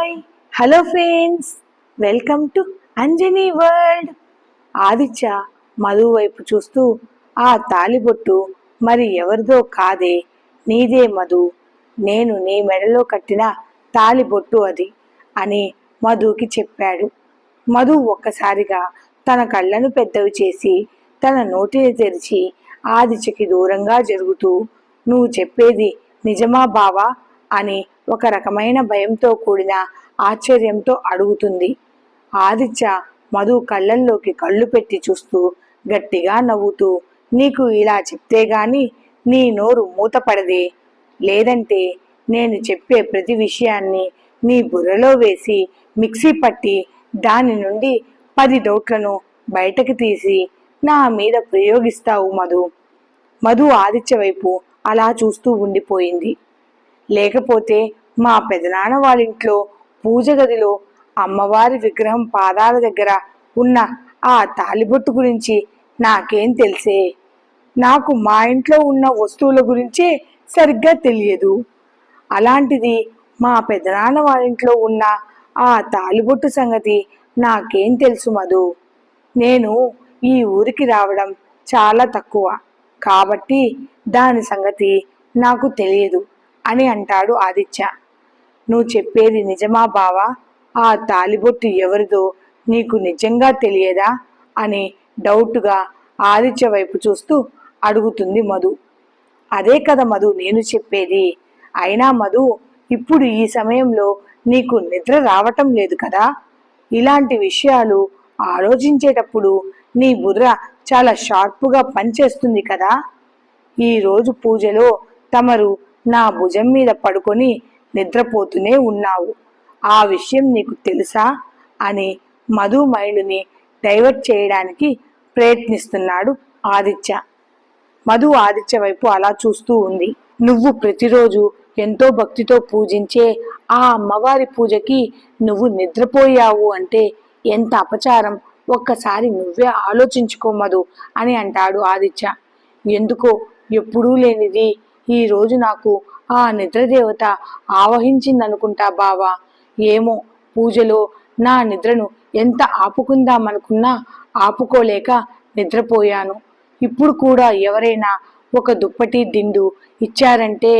Hi hello friends welcome to Anjani world Aditya Madhu వైపు చూస్తూ ఆ తాలిబొట్టు మరి ఎవరిదో కాదే? నీదే మధు. నేను నీ మెడలో కట్టిన తాలిబొట్టు అది అని మధుకి చెప్పాడు. మధు ఒక్కసారిగా తన కళ్ళను పెద్దవి చేసి తన నోటిని తెరిచి ఆదిత్యకి దూరంగా జరుగుతూ నువ్వు చెప్పేది నిజమా బావా? అని ఒక రకమైన భయంతో కూడిన ఆశ్చర్యంతో అడుగుతుంది. ఆదిత్య మధు కళ్ళల్లోకి కళ్ళు పెట్టి చూస్తూ గట్టిగా నవ్వుతూ నీకు ఇలా చెప్తే గాని నీ నోరు మూతపడదే. లేదంటే నేను చెప్పే ప్రతి విషయాన్ని నీ బుర్రలో వేసి మిక్సీ పట్టి దాని నుండి పది డౌట్లను బయటకు తీసి నా మీద ప్రయోగిస్తావు మధు. మధు ఆదిత్య వైపు అలా చూస్తూ ఉండిపోయింది. లేకపోతే మా పెదనాన్న వాళ్ళ ఇంట్లో పూజ గదిలో అమ్మవారి విగ్రహం పాదాల దగ్గర ఉన్న ఆ తాలిబొట్టు గురించి నాకేం తెలిసే? నాకు మా ఇంట్లో ఉన్న వస్తువుల గురించే సరిగ్గా తెలియదు. అలాంటిది మా పెదనాన్న వాళ్ళింట్లో ఉన్న ఆ తాలిబొట్టు సంగతి నాకేం తెలుసు మధు? నేను ఈ ఊరికి రావడం చాలా తక్కువ. కాబట్టి దాని సంగతి నాకు తెలియదు. అని అంటాడు ఆదిత్య. నువ్వు చెప్పేది నిజమా బావా? ఆ తాలిబొట్టు ఎవరిదో నీకు నిజంగా తెలియదా? అని డౌట్గా ఆదిత్య వైపు చూస్తూ అడుగుతుంది మధు. అదే కదా మధు నేను చెప్పేది. అయినా మధు ఇప్పుడు ఈ సమయంలో నీకు నిద్ర రావటం లేదు కదా? ఇలాంటి విషయాలు ఆలోచించేటప్పుడు నీ బుర్ర చాలా షార్ప్గా పనిచేస్తుంది కదా? ఈరోజు పూజలో తమరు నా భుజం మీద పడుకొని నిద్రపోతూనే ఉన్నావు. ఆ విషయం నీకు తెలుసా? అని మధు మైలుని డైవర్ట్ చేయడానికి ప్రయత్నిస్తున్నాడు ఆదిత్య. మధు ఆదిత్య వైపు అలా చూస్తూ ఉంది. నువ్వు ప్రతిరోజు ఎంతో భక్తితో పూజించే ఆ అమ్మవారి పూజకి నువ్వు నిద్రపోయావు అంటే ఎంత అపచారం? ఒక్కసారి నువ్వే ఆలోచించుకో మధు అని అంటాడు ఆదిత్య. ఎందుకో ఎప్పుడూ లేనిది ఈరోజు నాకు ఆ నిద్రదేవత ఆవహించిందనుకుంటా బావా. ఏమో పూజలో నా నిద్రను ఎంత ఆపుకుందామనుకున్నా ఆపుకోలేక నిద్రపోయాను. ఇప్పుడు కూడా ఎవరైనా ఒక దుప్పటి దిండు ఇచ్చారంటే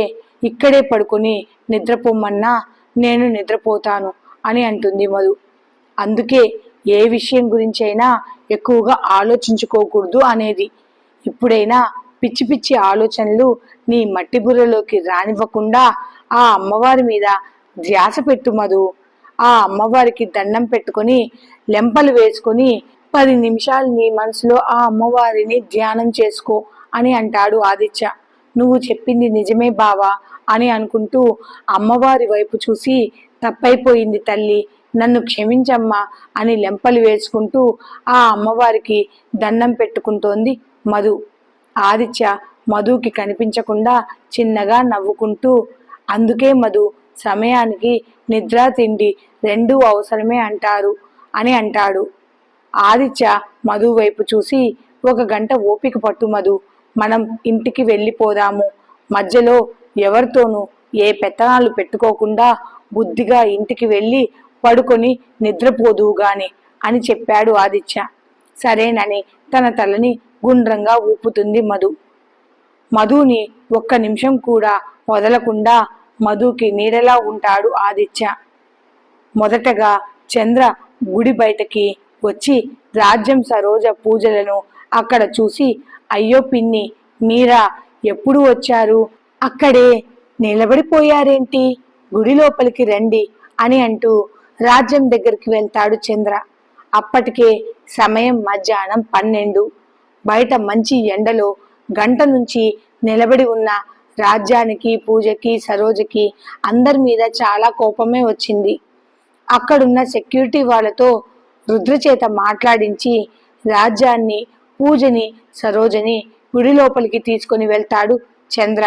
ఇక్కడే పడుకొని నిద్రపోమన్నా నేను నిద్రపోతాను అని అంటుంది మధు. అందుకే ఏ విషయం గురించైనా ఎక్కువగా ఆలోచించుకోకూడదు అనేది. ఇప్పుడైనా పిచ్చి పిచ్చి ఆలోచనలు నీ మట్టి బుర్రలోకి రానివ్వకుండా ఆ అమ్మవారి మీద ధ్యాస పెట్టు మధు. ఆ అమ్మవారికి దండం పెట్టుకొని లెంపలు వేసుకొని పది నిమిషాలు నీ మనసులో ఆ అమ్మవారిని ధ్యానం చేసుకో అని అంటాడు ఆదిత్య. నువ్వు చెప్పింది నిజమే బావా అని అనుకుంటూ అమ్మవారి వైపు చూసి తప్పైపోయింది తల్లి నన్ను క్షమించమ్మా అని లెంపలు వేసుకుంటూ ఆ అమ్మవారికి దండం పెట్టుకుంటోంది మధు. ఆదిత్య మధుకి కనిపించకుండా చిన్నగా నవ్వుకుంటూ అందుకే మధు సమయానికి నిద్ర తిండి రెండూ అవసరమే అంటారు అని అంటాడు. ఆదిత్య మధు వైపు చూసి ఒక గంట ఓపిక పట్టు మధు మనం ఇంటికి వెళ్ళిపోదాము. మధ్యలో ఎవరితోనూ ఏ పెత్తనాలు పెట్టుకోకుండా బుద్ధిగా ఇంటికి వెళ్ళి పడుకొని నిద్రపోదువు గాని అని చెప్పాడు ఆదిత్య. సరేనని తన తలని గుండ్రంగా ఊపుతుంది మధు. మధుని ఒక్క నిమిషం కూడా వదలకుండా మధుకి నీడలా ఉంటాడు ఆదిత్య. మొదటగా చంద్ర గుడి బయటకి వచ్చి రాజ్యం సరోజ పూజలను అక్కడ చూసి అయ్యో పిన్ని మీరా ఎప్పుడు వచ్చారు? అక్కడే నిలబడిపోయారేంటి? గుడి లోపలికి రండి అని అంటూ రాజ్యం దగ్గరికి వెళ్తాడు చంద్ర. అప్పటికే సమయం మధ్యాహ్నం పన్నెండు. బయట మంచి ఎండలో గంట నుంచి నిలబడి ఉన్న రాజ్యానికి పూజకి సరోజకి అందరి మీద చాలా కోపమే వచ్చింది. అక్కడున్న సెక్యూరిటీ వాళ్ళతో రుద్ర చేత మాట్లాడించి రాజ్యాన్ని పూజని సరోజని గుడి లోపలికి తీసుకొని వెళ్తాడు చంద్ర.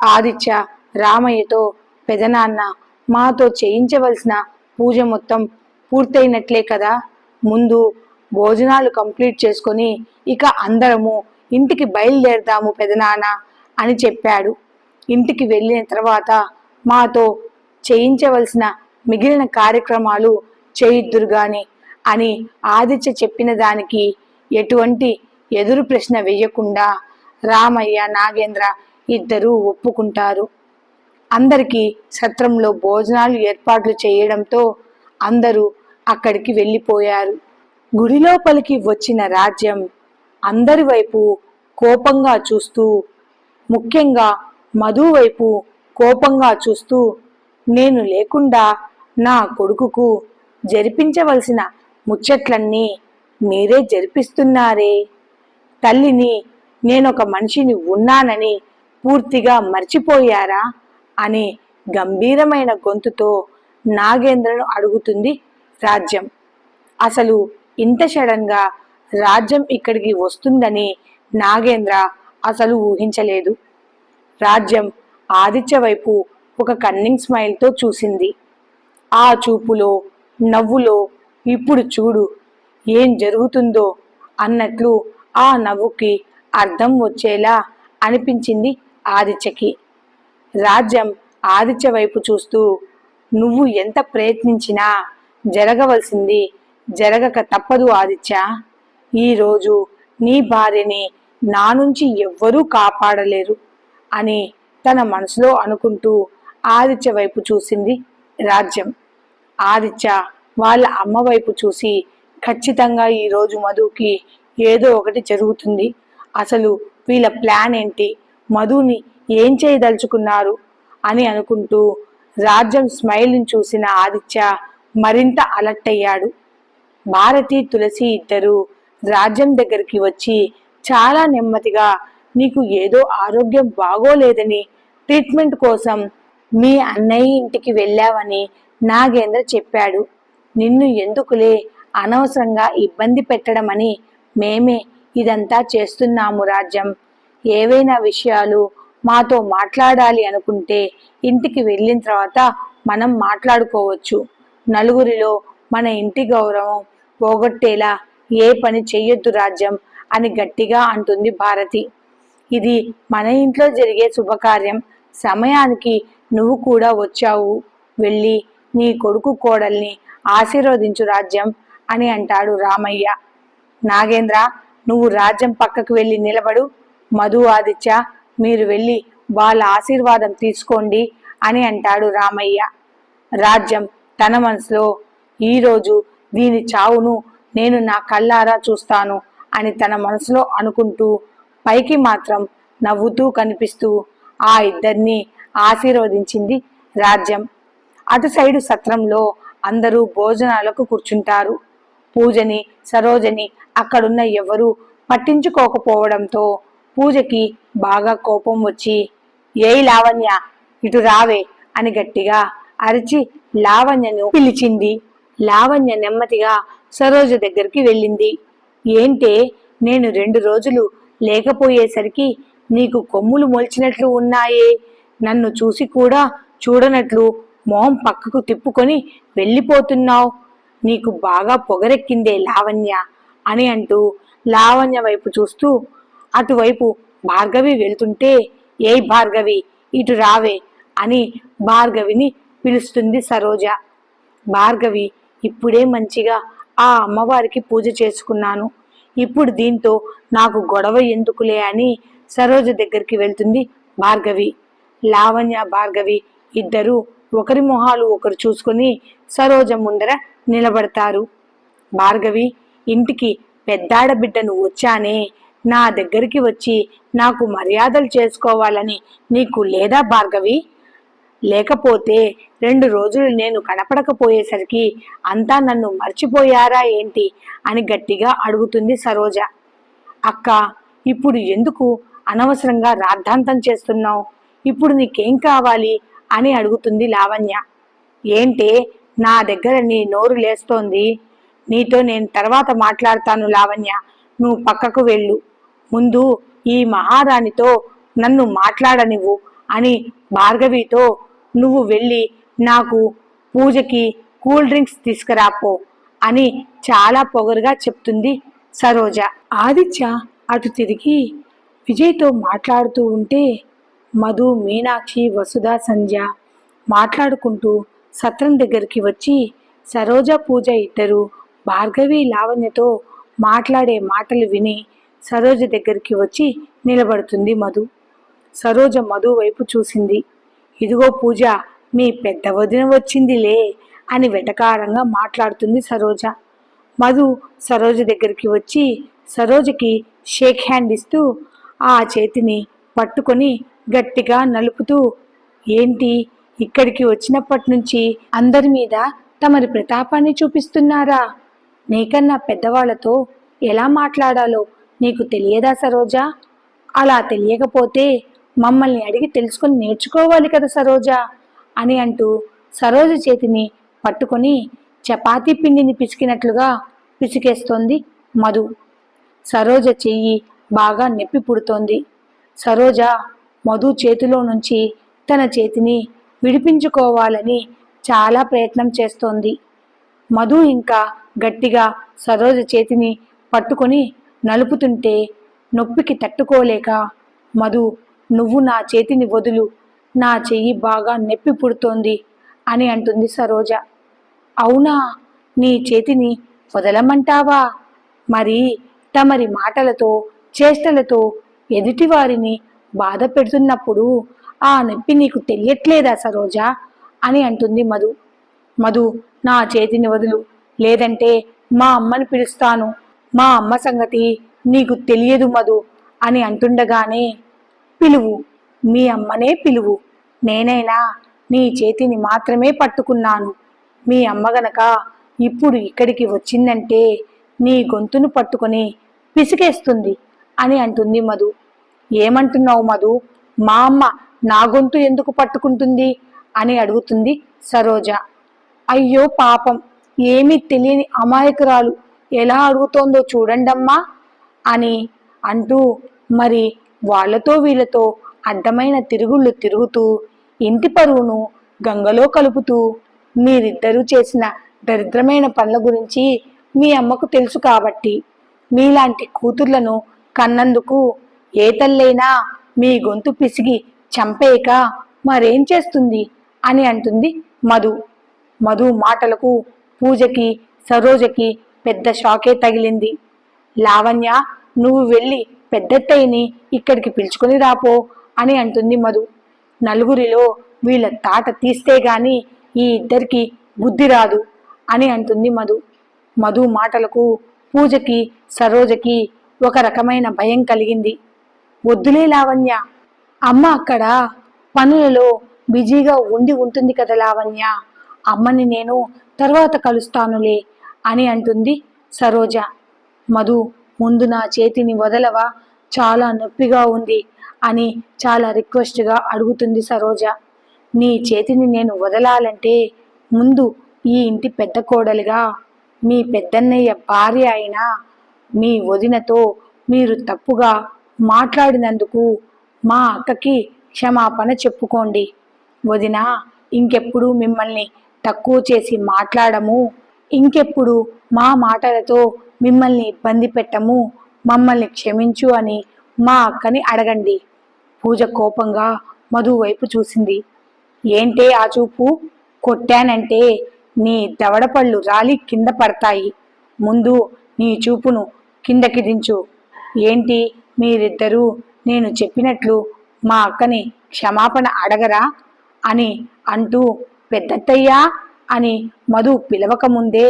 ఆదిత్య రామయ్యతో పెదనాన్న మాతో చేయించవలసిన పూజ మొత్తం పూర్తయినట్లే కదా? ముందు భోజనాలు కంప్లీట్ చేసుకొని ఇక అందరము ఇంటికి బయలుదేరదాము పెదనాన్న అని చెప్పాడు. ఇంటికి వెళ్ళిన తర్వాత మాతో చేయించవలసిన మిగిలిన కార్యక్రమాలు చేయిద్దురు గాని అని ఆదిత్య చెప్పిన దానికి ఎటువంటి ఎదురు ప్రశ్న వేయకుండా రామయ్య నాగేంద్ర ఇద్దరూ ఒప్పుకుంటారు. అందరికీ సత్రంలో భోజనాలు ఏర్పాట్లు చేయడంతో అందరూ అక్కడికి వెళ్ళిపోయారు. గుడి లోపలికి వచ్చిన రాజ్యం అందరి వైపు కోపంగా చూస్తూ ముఖ్యంగా మధు వైపు కోపంగా చూస్తూ నేను లేకుండా నా కొడుకుకు జరిపించవలసిన ముచ్చట్లన్నీ మీరే జరిపిస్తున్నారే. తల్లిని నేనొక మనిషిని ఉన్నానని పూర్తిగా మర్చిపోయారా? అని గంభీరమైన గొంతుతో నాగేంద్రను అడుగుతుంది రాజ్యం. అసలు ఇంత సడన్గా రాజ్యం ఇక్కడికి వస్తుందని నాగేంద్ర అసలు ఊహించలేదు. రాజ్యం ఆదిత్య వైపు ఒక కన్నింగ్ స్మైల్తో చూసింది. ఆ చూపులో నవ్వులో ఇప్పుడు చూడు ఏం జరుగుతుందో అన్నట్లు ఆ నవ్వుకి అర్థం వచ్చేలా అనిపించింది ఆదిత్యకి. రాజ్యం ఆదిత్య వైపు చూస్తూ నువ్వు ఎంత ప్రయత్నించినా జరగవలసింది జరగక తప్పదు ఆదిత్య. ఈరోజు నీ భార్యని నా నుంచి ఎవ్వరూ కాపాడలేరు అని తన మనసులో అనుకుంటూ ఆదిత్య వైపు చూసింది రాజ్యం. ఆదిత్య వాళ్ళ అమ్మ వైపు చూసి ఖచ్చితంగా ఈరోజు మధుకి ఏదో ఒకటి జరుగుతుంది. అసలు వీళ్ళ ప్లాన్ ఏంటి? మధుని ఏం చేయదలుచుకున్నారు? అని అనుకుంటూ రాజ్యం స్మైల్ని చూసిన ఆదిత్య మరింత అలర్ట్ అయ్యాడు. భారతి తులసి ఇద్దరు రాజ్యం దగ్గరికి వచ్చి చాలా నెమ్మదిగా నీకు ఏదో ఆరోగ్యం బాగోలేదని ట్రీట్మెంట్ కోసం మీ అన్నయ్య ఇంటికి వెళ్ళావని నాగేంద్ర చెప్పాడు. నిన్ను ఎందుకులే అనవసరంగా ఇబ్బంది పెట్టడమని మేమే ఇదంతా చేస్తున్నాము రాజ్యం. ఏవైనా విషయాలు మాతో మాట్లాడాలి అనుకుంటే ఇంటికి వెళ్ళిన తర్వాత మనం మాట్లాడుకోవచ్చు. నలుగురిలో మన ఇంటి గౌరవం పోగొట్టేలా ఏ పని చెయ్యొద్దు రాజ్యం అని గట్టిగా అంటుంది భారతి. ఇది మన ఇంట్లో జరిగే శుభకార్యం. సమయానికి నువ్వు కూడా వచ్చావు. వెళ్ళి నీ కొడుకు కోడల్ని ఆశీర్వదించు రాజ్యం అని అంటాడు రామయ్య. నాగేంద్ర నువ్వు రాజ్యం పక్కకు వెళ్ళి నిలబడు. మధు ఆదిత్య మీరు వెళ్ళి వాళ్ళ ఆశీర్వాదం తీసుకోండి అని అంటాడు రామయ్య. రాజ్యం తన మనసులో ఈరోజు దీని చావును నేను నా కళ్ళారా చూస్తాను అని తన మనసులో అనుకుంటూ పైకి మాత్రం నవ్వుతూ కనిపిస్తూ ఆ ఇద్దరిని ఆశీర్వదించింది రాజ్యం. అటు సైడు సత్రంలో అందరూ భోజనాలకు కూర్చుంటారు. పూజని సరోజని అక్కడున్న ఎవరూ పట్టించుకోకపోవడంతో పూజకి బాగా కోపం వచ్చి ఏయ్ లావణ్య ఇటు రావే అని గట్టిగా అరిచి లావణ్యను పిలిచింది. లావణ్య నెమ్మదిగా సరోజ దగ్గరికి వెళ్ళింది. ఏంటే నేను రెండు రోజులు లేకపోయేసరికి నీకు కొమ్ములు మొలిచినట్లు ఉన్నాయే? నన్ను చూసి కూడా చూడనట్లు మొహం పక్కకు తిప్పుకొని వెళ్ళిపోతున్నావు. నీకు బాగా పొగరెక్కిందే లావణ్య అని అంటూ లావణ్య వైపు చూస్తూ అటువైపు భార్గవి వెళ్తుంటే ఏ భార్గవి ఇటు రావే అని భార్గవిని పిలుస్తుంది సరోజ. భార్గవి ఇప్పుడే మంచిగా ఆ అమ్మవారికి పూజ చేసుకున్నాను. ఇప్పుడు దీంతో నాకు గొడవ ఎందుకులే అని సరోజ దగ్గరికి వెళ్తుంది భార్గవి. లావణ్య భార్గవి ఇద్దరు ఒకరి మొహాలు ఒకరు చూసుకుని సరోజ ముందర నిలబడతారు. భార్గవి ఇంటికి పెద్దాడ బిడ్డను వచ్చానే నా దగ్గరికి వచ్చి నాకు మర్యాదలు చేసుకోవాలని నీకు లేదా భార్గవి? లేకపోతే రెండు రోజులు నేను కనపడకపోయేసరికి అంతా నన్ను మర్చిపోయారా ఏంటి అని గట్టిగా అడుగుతుంది సరోజ. అక్క ఇప్పుడు ఎందుకు అనవసరంగా రాద్ధాంతం చేస్తున్నావు? ఇప్పుడు నీకేం కావాలి అని అడుగుతుంది లావణ్య. ఏంటే నా దగ్గర నీ నోరు లేస్తోంది. నీతో నేను తర్వాత మాట్లాడతాను లావణ్య. నువ్వు పక్కకు వెళ్ళు. ముందు ఈ మహారాణితో నన్ను మాట్లాడనివ్వు. అని భార్గవితో నువ్వు వెళ్ళి నాకు పూజకి కూల్ డ్రింక్స్ తీసుకురాపో అని చాలా పొగరుగా చెప్తుంది సరోజ. ఆదిత్య అటు తిరిగి విజయ్తో మాట్లాడుతూ ఉంటే మధు మీనాక్షి వసుధ సంధ్య మాట్లాడుకుంటూ సత్రం దగ్గరికి వచ్చి సరోజ పూజ ఇద్దరు భార్గవి లావణ్యతో మాట్లాడే మాటలు విని సరోజ దగ్గరికి వచ్చి నిలబడుతుంది మధు. సరోజ మధు వైపు చూసింది. ఇదిగో పూజ మీ పెద్ద వదిన వచ్చిందిలే అని వెటకారంగా మాట్లాడుతుంది సరోజ. మధు సరోజ దగ్గరికి వచ్చి సరోజకి షేక్ హ్యాండ్ ఇస్తూ ఆ చేతిని పట్టుకొని గట్టిగా నలుపుతూ ఏంటి ఇక్కడికి వచ్చినప్పటి నుంచి అందరి మీద తమరి ప్రతాపాన్ని చూపిస్తున్నారా? నీకన్నా పెద్దవాళ్ళతో ఎలా మాట్లాడాలో నీకు తెలియదా సరోజా? అలా తెలియకపోతే మమ్మల్ని అడిగి తెలుసుకొని నేర్చుకోవాలి కదా సరోజా అని అంటూ సరోజ చేతిని పట్టుకొని చపాతీ పిండిని పిసికినట్లుగా పిసికేస్తోంది మధు. సరోజ చెయ్యి బాగా నొప్పి పుడుతోంది. సరోజ మధు చేతిలో నుంచి తన చేతిని విడిపించుకోవాలని చాలా ప్రయత్నం చేస్తోంది. మధు ఇంకా గట్టిగా సరోజ చేతిని పట్టుకొని నలుపుతుంటే నొప్పికి తట్టుకోలేక మధు నువ్వు నా చేతిని వదులు. నా చెయ్యి బాగా నొప్పి పుడుతోంది అని అంటుంది సరోజ. అవునా? నీ చేతిని వదలమంటావా? మరి తమరి మాటలతో చేష్టలతో ఎదుటివారిని బాధ పెడుతున్నప్పుడు ఆ నొప్పి నీకు తెలియట్లేదా సరోజ? అని అంటుంది మధు. మధు నా చేతిని వదులు. లేదంటే మా అమ్మని పిలుస్తాను. మా అమ్మ సంగతి నీకు తెలియదు మధు అని అంటుండగానే పిలువు. మీ అమ్మనే పిలువు. నేనైనా నీ చేతిని మాత్రమే పట్టుకున్నాను. మీ అమ్మ గనక ఇప్పుడు ఇక్కడికి వచ్చిందంటే నీ గొంతును పట్టుకొని పిసికేస్తుంది అని అంటుంది మధు. ఏమంటున్నావు మధు? మా అమ్మ నా గొంతు ఎందుకు పట్టుకుంటుంది అని అడుగుతుంది సరోజ. అయ్యో పాపం ఏమీ తెలియని అమాయకురాలు ఎలా అడుగుతోందో చూడండమ్మా అని అంటూ మరి వాళ్ళతో వీళ్ళతో అడ్డమైన తిరుగుళ్ళు తిరుగుతూ ఇంటి పరువును గంగలో కలుపుతూ మీరిద్దరూ చేసిన దరిద్రమైన పనుల గురించి మీ అమ్మకు తెలుసు కాబట్టి మీలాంటి కూతుర్లను కన్నందుకు ఏ తల్లైనా మీ గొంతు పిసిగి చంపేయక మరేం చేస్తుంది అని అంటుంది మధు. మధు మాటలకు పూజకి సరోజకి పెద్ద షాకే తగిలింది. లావణ్య నువ్వు వెళ్ళి పెద్దత్తయ్యని ఇక్కడికి పిలుచుకొని రాపో అని అంటుంది మధు. నలుగురిలో వీళ్ళ తాట తీస్తే గాని ఈ ఇద్దరికి బుద్ధి రాదు అని అంటుంది మధు. మధు మాటలకు పూజకి సరోజకి ఒక రకమైన భయం కలిగింది. వద్దులే లావణ్య అమ్మ అక్కడ పనులలో బిజీగా ఉండి ఉంటుంది కదా లావణ్య అమ్మని నేను తర్వాత కలుస్తానులే అని అంటుంది సరోజ. మధు ముందు నా చేతిని వదలవా? చాలా నొప్పిగా ఉంది అని చాలా రిక్వెస్ట్గా అడుగుతుంది సరోజ. నీ చేతిని నేను వదలాలంటే ముందు ఈ ఇంటి పెద్ద కోడలుగా మీ పెద్దన్నయ్య భార్య అయిన మీ వదినతో మీరు తప్పుగా మాట్లాడినందుకు మా అక్కకి క్షమాపణ చెప్పుకోండి. వదిన ఇంకెప్పుడు మిమ్మల్ని తక్కువ చేసి మాట్లాడము? ఇంకెప్పుడు మా మాటలతో మిమ్మల్ని ఇబ్బంది పెట్టము మమ్మల్ని క్షమించు అని మా అక్కని అడగండి. పూజ కోపంగా మధు వైపు చూసింది. ఏంటే ఆ చూపు? కొట్టానంటే నీ దవడపళ్ళు రాలి కింద పడతాయి. ముందు నీ చూపును కిందకి దించు. ఏంటి మీరిద్దరూ నేను చెప్పినట్లు మా అక్కని క్షమాపణ అడగరా అని అంటూ పెద్దత్తయ్యా అని మధు పిలవకముందే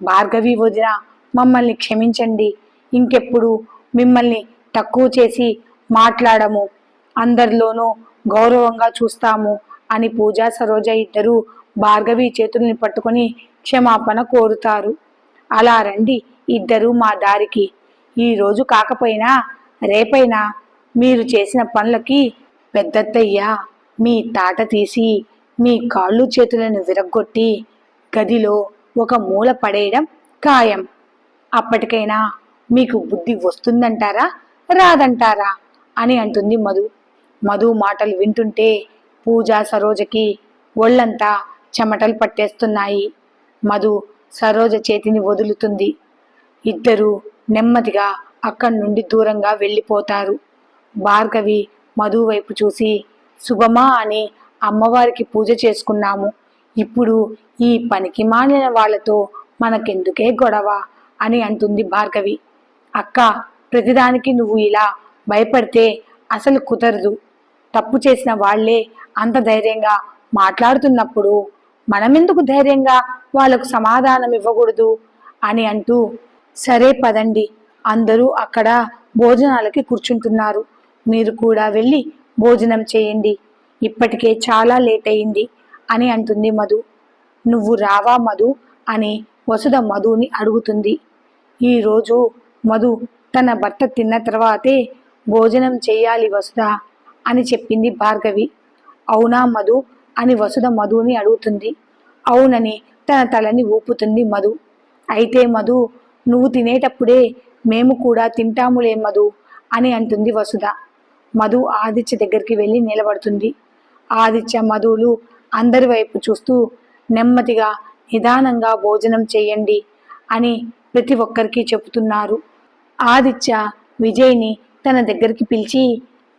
భార్గవి వదిన మమ్మల్ని క్షమించండి. ఇంకెప్పుడు మిమ్మల్ని తక్కువ చేసి మాట్లాడము. అందరిలోనూ గౌరవంగా చూస్తాము అని పూజ సరోజ ఇద్దరు భార్గవి చేతుల్ని పట్టుకొని క్షమాపణ కోరుతారు. అలా రండి ఇద్దరు మా దారికి. ఈరోజు కాకపోయినా రేపైనా మీరు చేసిన పనులకి పెద్దత్తయ్య మీ తాట తీసి మీ కాళ్ళు చేతులను విరగ్గొట్టి గదిలో ఒక మూల పడేయడం ఖాయం. అప్పటికైనా మీకు బుద్ధి వస్తుందంటారా? రాదంటారా? అని అంటుంది మధు. మధు మాటలు వింటుంటే పూజ సరోజకి ఒళ్ళంతా చెమటలు పట్టేస్తున్నాయి. మధు సరోజ చేతిని వదులుతుంది. ఇద్దరు నెమ్మదిగా అక్కడి నుండి దూరంగా వెళ్ళిపోతారు. భార్గవి మధు వైపు చూసి శుభమా అని అమ్మవారికి పూజ చేసుకున్నాము. ఇప్పుడు ఈ పనికి మానిన వాళ్ళతో మనకెందుకే గొడవ? అని అంటుంది భార్గవి. అక్క ప్రతిదానికి నువ్వు ఇలా భయపడితే అసలు కుదరదు. తప్పు చేసిన వాళ్ళే అంత ధైర్యంగా మాట్లాడుతున్నప్పుడు మనమెందుకు ధైర్యంగా వాళ్ళకు సమాధానం ఇవ్వకూడదు అని అంటూ సరే పదండి అందరూ అక్కడ భోజనాలకి కూర్చుంటున్నారు. మీరు కూడా వెళ్ళి భోజనం చేయండి. ఇప్పటికే చాలా లేట్ అయింది అని అంటుంది మధు. నువ్వు రావా మధు అని వసుధ మధుని అడుగుతుంది. ఈరోజు మధు తన భర్త తిన్న తర్వాతే భోజనం చేయాలి వసుధ అని చెప్పింది భార్గవి. అవునా మధు అని వసుధ మధుని అడుగుతుంది. అవునని తన తలని ఊపుతుంది మధు. అయితే మధు నువ్వు తినేటప్పుడే మేము కూడా తింటాములే మధు అని అంటుంది వసుధ. మధు ఆదిత్య దగ్గరికి వెళ్ళి నిలబడుతుంది. ఆదిత్య మధులు అందరి వైపు చూస్తూ నెమ్మదిగా నిదానంగా భోజనం చేయండి అని ప్రతి ఒక్కరికి చెబుతున్నారు. ఆదిత్య విజయ్ని తన దగ్గరికి పిలిచి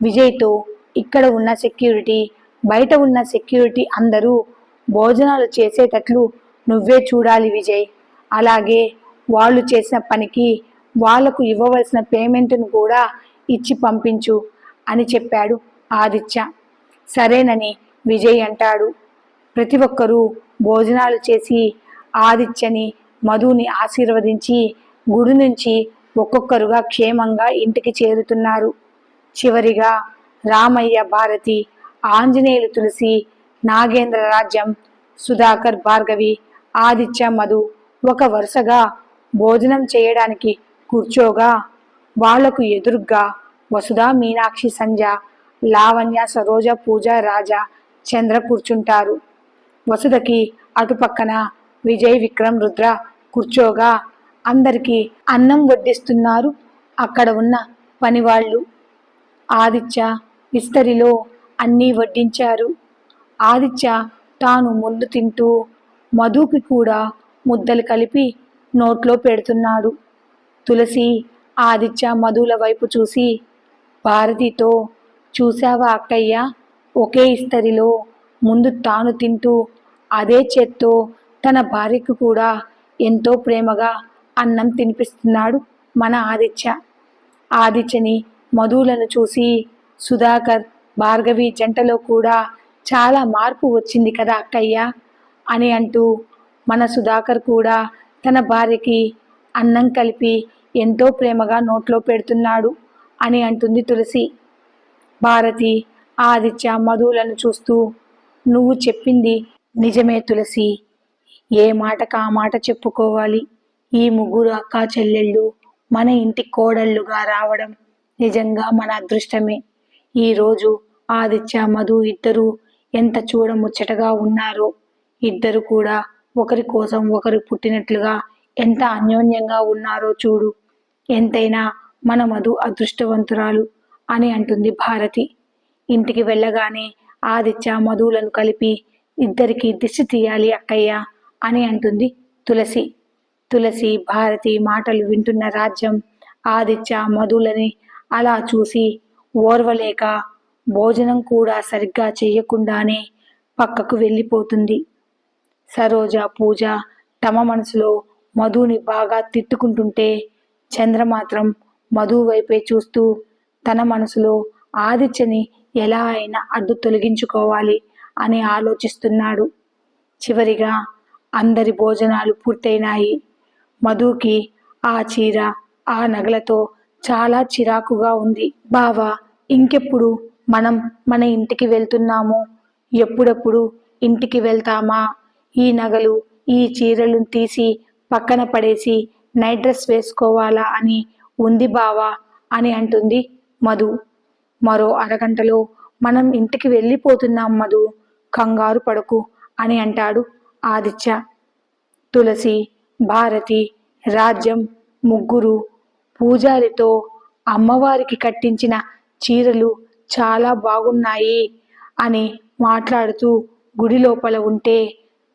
విజయ్తో ఇక్కడ ఉన్న సెక్యూరిటీ బయట ఉన్న సెక్యూరిటీ అందరూ భోజనాలు చేసేటట్లు నువ్వే చూడాలి విజయ్. అలాగే వాళ్ళు చేసిన పనికి వాళ్ళకు ఇవ్వవలసిన పేమెంట్ను కూడా ఇచ్చి పంపించు అని చెప్పాడు ఆదిత్య. సరేనని విజయ్ అంటాడు. ప్రతి ఒక్కరూ భోజనాలు చేసి ఆదిత్యని మధుని ఆశీర్వదించి గుడి నుంచి ఒక్కొక్కరుగా క్షేమంగా ఇంటికి చేరుతున్నారు. చివరిగా రామయ్య భారతి ఆంజనేయులు తులసి నాగేంద్ర రాజ్యం సుధాకర్ భార్గవి ఆదిత్య మధు ఒక వరుసగా భోజనం చేయడానికి కూర్చోగా వాళ్ళకు ఎదురుగ్గా వసుధా మీనాక్షి సంజ లావణ్య సరోజ పూజ రాజా చంద్ర కూర్చుంటారు. వసుదకి అటుపక్కన విజయ్ విక్రమ్ రుద్ర కూర్చోగా అందరికీ అన్నం వడ్డిస్తున్నారు. అక్కడ ఉన్న పనివాళ్ళు ఆదిత్య విస్తరిలో అన్నీ వడ్డించారు. ఆదిత్య తాను ముందు తింటూ మధుకి కూడా ముద్దలు కలిపి నోట్లో పెడుతున్నాడు. తులసి ఆదిత్య మధుల వైపు చూసి భారతితో చూశావా అక్కయ్య? ఒకే ఇస్తరిలో ముందు తాను తింటూ అదే చేత్తో తన భార్యకు కూడా ఎంతో ప్రేమగా అన్నం తినిపిస్తున్నాడు మన ఆదిత్య. ఆదిత్యని మధులను చూసి సుధాకర్ భార్గవి జంటలో కూడా చాలా మార్పు వచ్చింది కదా అక్కయ్య అని అంటూ మన సుధాకర్ కూడా తన భార్యకి అన్నం కలిపి ఎంతో ప్రేమగా నోట్లో పెడుతున్నాడు అని అంటుంది తులసి. భారతి ఆదిత్య మధులను చూస్తూ నువ్వు చెప్పింది నిజమే తులసి ఏ మాటకు ఆ మాట చెప్పుకోవాలి? ఈ ముగ్గురు అక్కా చెల్లెళ్ళు మన ఇంటి కోడళ్ళుగా రావడం నిజంగా మన అదృష్టమే. ఈరోజు ఆదిత్య మధు ఇద్దరు ఎంత చూడముచ్చటగా ఉన్నారో! ఇద్దరు కూడా ఒకరి కోసం ఒకరు పుట్టినట్లుగా ఎంత అన్యోన్యంగా ఉన్నారో చూడు! ఎంతైనా మన మధు అదృష్టవంతురాలు అని అంటుంది భారతి. ఇంటికి వెళ్ళగానే ఆదిత్య మధువులను కలిపి ఇద్దరికీ దిష్టి తీయాలి అక్కయ్య అని అంటుంది తులసి. తులసి భారతి మాటలు వింటున్న రాజ్యం ఆదిత్య మధులని అలా చూసి ఓర్వలేక భోజనం కూడా సరిగ్గా చేయకుండానే పక్కకు వెళ్ళిపోతుంది. సరోజ పూజ తమ మనసులో మధుని బాగా తిట్టుకుంటుంటే చంద్ర మాత్రం మధు వైపే చూస్తూ తన మనసులో ఆదిత్యని ఎలా అయినా అడ్డు తొలగించుకోవాలి. అని ఆలోచిస్తున్నాడు. చివరిగా అందరి భోజనాలు పూర్తయినాయి. మధుకి ఆ చీర ఆ నగలతో చాలా చిరాకుగా ఉంది. బావా ఇంకెప్పుడు మనం మన ఇంటికి వెళ్తున్నాము? ఎప్పుడప్పుడు ఇంటికి వెళ్తామా? ఈ నగలు ఈ చీరలు తీసి పక్కన పడేసి నైట్ డ్రెస్ వేసుకోవాలా అని ఉంది బావా అని అంటుంది మధు. మరో అరగంటలో మనం ఇంటికి వెళ్ళిపోతున్నాం మధు. కంగారు పడకు అని అంటాడు ఆదిత్య. తులసి భారతి రాజ్యం ముగ్గురు పూజారితో అమ్మవారికి కట్టించిన చీరలు చాలా బాగున్నాయి అని మాట్లాడుతూ గుడి లోపల ఉంటే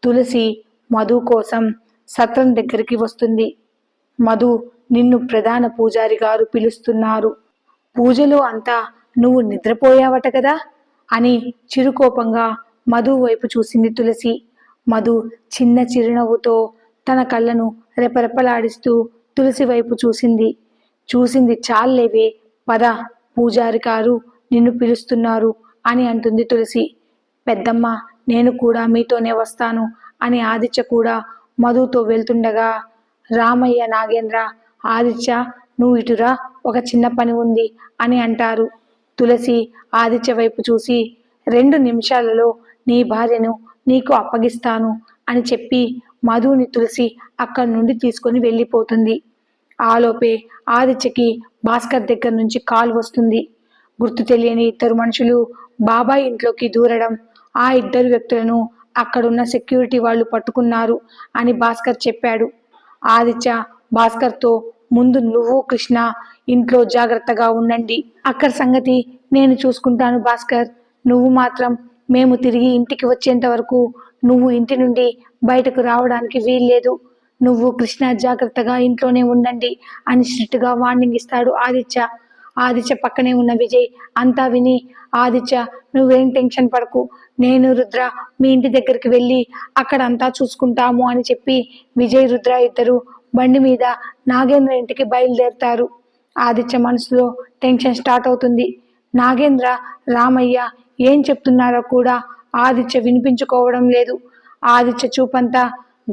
తులసి మధు కోసం సత్రం దగ్గరికి వస్తుంది. మధు నిన్ను ప్రధాన పూజారి గారు పిలుస్తున్నారు. పూజలో అంతా నువ్వు నిద్రపోయావట కదా అని చిరుకోపంగా మధు వైపు చూసింది తులసి. మధు చిన్న చిరునవ్వుతో తన కళ్ళను రెపరెపలాడిస్తూ తులసి వైపు చూసింది. చూసింది చాలేవే పద పూజారి గారు నిన్ను పిలుస్తున్నారు అని అంటుంది తులసి. పెద్దమ్మ నేను కూడా మీతోనే వస్తాను అని ఆదిత్య కూడా మధుతో వెళ్తుండగా రామయ్య నాగేంద్ర ఆదిత్య నువ్వు ఇటురా ఒక చిన్న పని ఉంది అని అంటారు. తులసి ఆదిత్య వైపు చూసి రెండు నిమిషాలలో నీ భార్యను నీకు అప్పగిస్తాను అని చెప్పి మధుని తులసి అక్కడి నుండి తీసుకొని వెళ్ళిపోతుంది. ఆలోపే ఆదిత్యకి భాస్కర్ దగ్గర నుంచి కాల్ వస్తుంది. గుర్తు తెలియని ఇద్దరు మనుషులు బాబాయ్ ఇంట్లోకి దూరడం ఆ ఇద్దరు వ్యక్తులను అక్కడున్న సెక్యూరిటీ వాళ్ళు పట్టుకున్నారు అని భాస్కర్ చెప్పాడు. ఆదిత్య భాస్కర్తో ముందు నువ్వు కృష్ణ ఇంట్లో జాగ్రత్తగా ఉండండి. అక్కడ సంగతి నేను చూసుకుంటాను భాస్కర్. నువ్వు మాత్రం మేము తిరిగి ఇంటికి వచ్చేంత వరకు నువ్వు ఇంటి నుండి బయటకు రావడానికి వీల్లేదు. నువ్వు కృష్ణ జాగ్రత్తగా ఇంట్లోనే ఉండండి అని స్ట్రిక్ట్గా వార్నింగ్ ఇస్తాడు ఆదిత్య. ఆదిత్య పక్కనే ఉన్న విజయ్ అంతా విని ఆదిత్య నువ్వేం టెన్షన్ పడకు. నేను రుద్ర మీ ఇంటి దగ్గరికి వెళ్ళి అక్కడ అంతా చూసుకుంటాము అని చెప్పి విజయ్ రుద్ర ఇద్దరు బండి మీద నాగేంద్ర ఇంటికి బయలుదేరుతారు. ఆదిత్య మనసులో టెన్షన్ స్టార్ట్ అవుతుంది. నాగేంద్ర రామయ్య ఏం చెప్తున్నారో కూడా ఆదిత్య వినిపించుకోవడం లేదు. ఆదిత్య చూపంతా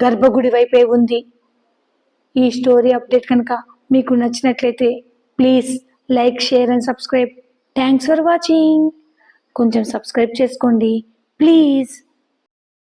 గర్భగుడి వైపే ఉంది. ఈ స్టోరీ అప్డేట్ కనుక మీకు నచ్చినట్లయితే please like share and subscribe. Thanks for watching. కొంచెం సబ్స్క్రైబ్ చేసుకోండి. ప్లీజ్.